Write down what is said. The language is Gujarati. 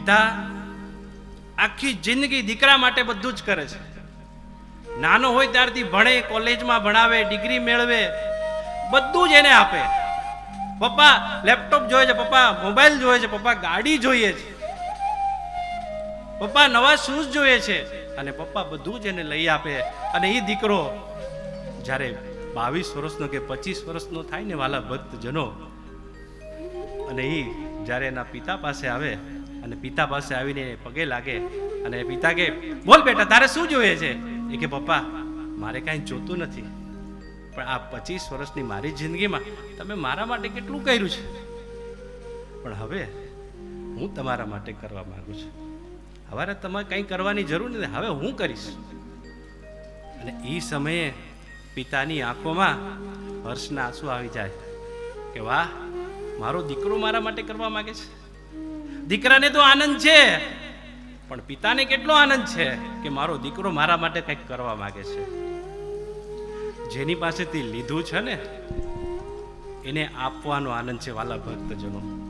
પિતા આખી જિંદગી દીકરા માટે બધું જ કરે છે. નાનો હોય ત્યારથી ભણે, કોલેજમાં ભણાવે, ડિગ્રી મેળવે, બધું જ એને આપે. પપ્પા, લેપટોપ જોઈએ છે, પપ્પા, મોબાઈલ જોઈએ છે, પપ્પા, ગાડી જોઈએ છે. પપ્પા, નવા શૂઝ જોઈએ છે અને પપ્પા બધું જ એને લઈ આપે. અને એ દીકરો, જ્યારે બાવીસ વર્ષનો કે પચીસ વર્ષનો થાય ને વાલા ભક્તજનો, અને એ જ્યારે એના પિતા પાસે આવે અને પિતા પાસે આવીને પગે લાગે અને પિતા કે, બોલ બેટા, તારે શું જોઈએ છે? એ કે, પપ્પા, મારે કાંઈ જોતું નથી. પણ આ પચીસ વર્ષની મારી જિંદગીમાં તમે મારા માટે કેટલું કર્યું છે? પણ હવે હું તમારા માટે કરવા માંગુ છું. હવે તમારે કંઈ કરવાની જરૂર નથી. હવે હું કરીશ. અને એ સમયે પિતાની આંખોમાં હર્ષના આંસુ આવી જાય કે, વાહ મારો દીકરો મારા માટે કરવા માંગે છે. દીકરાને તો આનંદ છે, પણ પિતાને કેટલો આનંદ છે કે મારો દીકરો મારા માટે કંઈક કરવા માંગે છે. જેની પાસેથી લીધું છે ને, એને આપવાનો આનંદ છે વાલા ભક્તજનો.